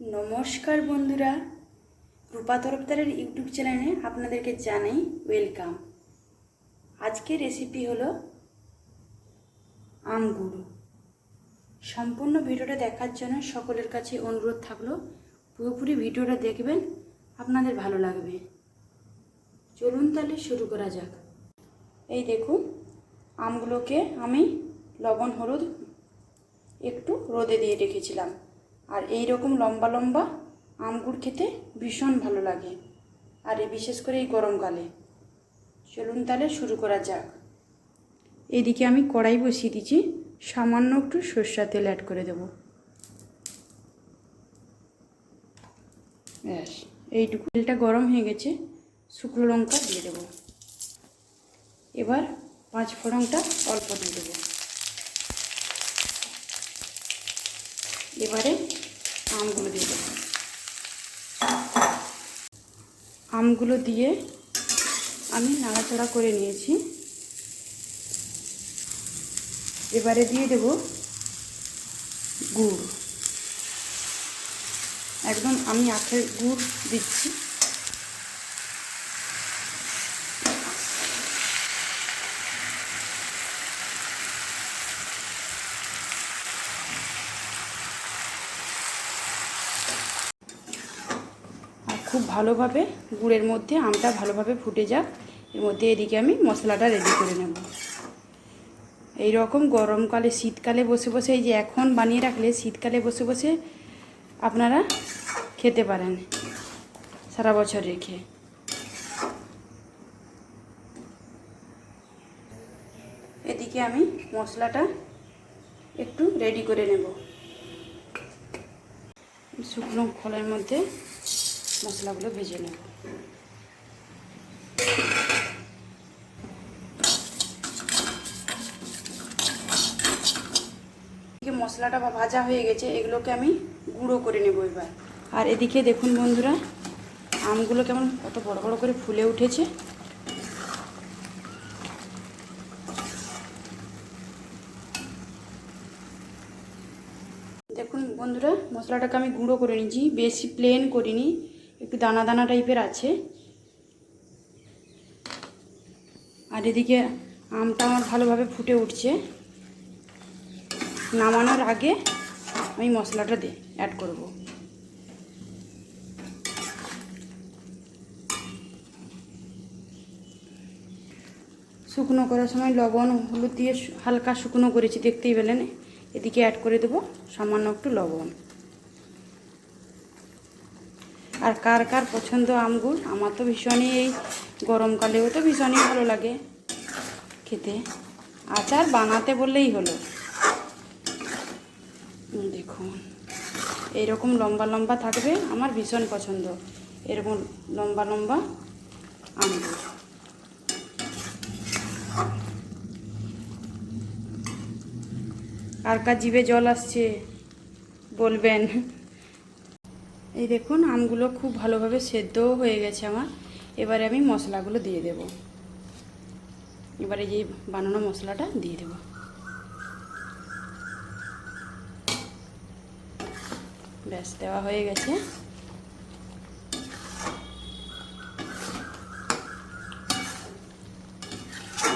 নমস্কার বন্ধুরা। রূপা তরফদারের ইউটিউব চ্যানেলে আপনাদেরকে জানাই ওয়েলকাম। আজকের রেসিপি হলো আমগুড়ো সম্পূর্ণ ভিডিওটা দেখার জন্য সকলের কাছে অনুরোধ থাকল, পুরোপুরি ভিডিওটা দেখবেন, আপনাদের ভালো লাগবে। চলুন তাহলে শুরু করা যাক। এই দেখুন, আমগুলোকে আমি লবণ, হলুদ একটু রোদে দিয়ে রেখেছিলাম। আর এই রকম লম্বা লম্বা আমগুড় খেতে ভীষণ ভালো লাগে। আর এই বিশেষ করে এই গরমকালে। চলুন তাহলে শুরু করা যাক। এদিকে আমি কড়াই বসিয়ে দিচ্ছি, সামান্য একটু সর্ষা তেল অ্যাড করে দেব। ব্যাস, এইটুকু তেলটা গরম হয়ে গেছে, শুকনো লঙ্কা দিয়ে দেব। এবার পাঁচ ফোড়নটা অল্প দিয়ে দেবো। এবারে আমগুলো দিয়ে দেবো। আমগুলো দিয়ে আমি নাড়াচাড়া করে নিয়েছি। এবারে দিয়ে দেব গুড়। একদম আমি আখের গুড় দিচ্ছি। খুব ভালোভাবে গুড়ের মধ্যে আমটা ভালোভাবে ফুটে যাক। এর মধ্যে এদিকে আমি মশলাটা রেডি করে নেব। এই রকম গরমকালে, শীতকালে বসে বসে, এই যে এখন বানিয়ে রাখলে শীতকালে বসে বসে আপনারা খেতে পারেন সারা বছর রেখে। এদিকে আমি মশলাটা একটু রেডি করে নেব। শুকনো খোলের মধ্যে মশলাগুলো ভেজে নেব। মশলাটা বা ভাজা হয়ে গেছে, এগুলোকে আমি গুঁড়ো করে নেব এবার। আর এদিকে দেখুন বন্ধুরা, আমগুলো কেমন কত বড় বড় করে ফুলে উঠেছে। দেখুন বন্ধুরা, মশলাটাকে আমি গুঁড়ো করে নিয়েছি, বেশি প্লেন করিনি। একটু দানা দানা টাইপের আছে। আর এদিকে আমটা আমার ভালোভাবে ফুটে উঠছে। নামানোর আগে আমি মশলাটা দে অ্যাড করব। শুকনো করার সময় লবণ, হলুদ দিয়ে হালকা শুকনো করেছি, দেখতেই পেলেন। এদিকে অ্যাড করে দেবো, সামান্য একটু লবণ। আর কার কার পছন্দ আমগুল? আমার তো ভীষণই এই গরমকালেও তো ভীষণই ভালো লাগে খেতে। আচার বানাতে বললেই হলো। দেখুন এইরকম লম্বা লম্বা থাকবে আমার ভীষণ পছন্দ। এরকম লম্বা লম্বা আমগুল। কার কার জিভে জল আসছে বলবেন। এই দেখুন, আমগুলো খুব ভালোভাবে সেদ্ধও হয়ে গেছে আমার। এবারে আমি মশলাগুলো দিয়ে দেব। এবারে যে বানানো মশলাটা দিয়ে দেব। ব্যাস, দেওয়া হয়ে গেছে।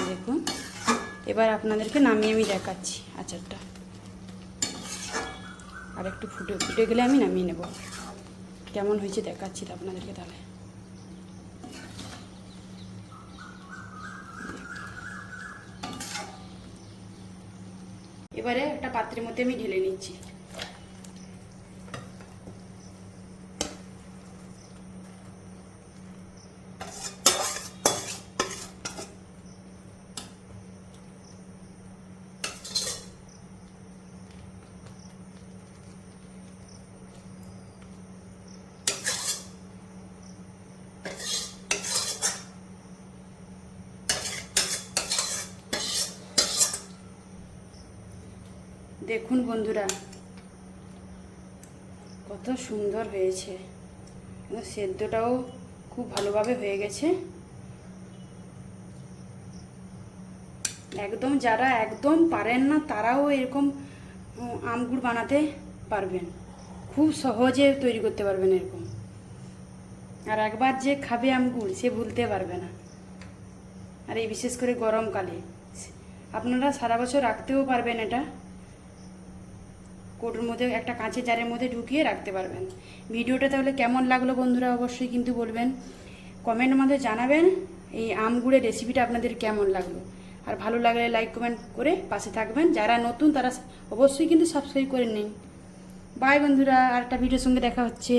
দেখুন, এবার আপনাদেরকে নামিয়ে আমি দেখাচ্ছি আচারটা। আর একটু ফুটে ফুটে গেলে আমি নামিয়ে নেব। কেমন হয়েছে দেখাচ্ছি আপনাদেরকে তাহলে। এবারে একটা পাত্রের মধ্যে আমি ঢেলে নিচ্ছি। দেখুন বন্ধুরা, কত সুন্দর হয়েছে। সেদ্ধটাও খুব ভালোভাবে হয়ে গেছে। একদম যারা একদম পারেন না, তারাও এরকম আমগুড় বানাতে পারবেন। খুব সহজে তৈরি করতে পারবেন এরকম। আর একবার যে খাবে আমগুল সে ভুলতে পারবে না। আর এই বিশেষ করে গরমকালে, আপনারা সারা বছর রাখতেও পারবেন এটা। কোটোর মধ্যে একটা কাঁচের জারের মধ্যে ঢুকিয়ে রাখতে পারবেন। ভিডিওটা তাহলে কেমন লাগল বন্ধুরা অবশ্যই কিন্তু বলবেন। কমেন্ট মধ্যে জানাবেন এই আমগুড়ের রেসিপিটা আপনাদের কেমন লাগল। আর ভালো লাগলে লাইক, কমেন্ট করে পাশে থাকবেন। যারা নতুন তারা অবশ্যই কিন্তু সাবস্ক্রাইব করে নিন। বাই বন্ধুরা আর একটা ভিডিওর সঙ্গে দেখা হচ্ছে।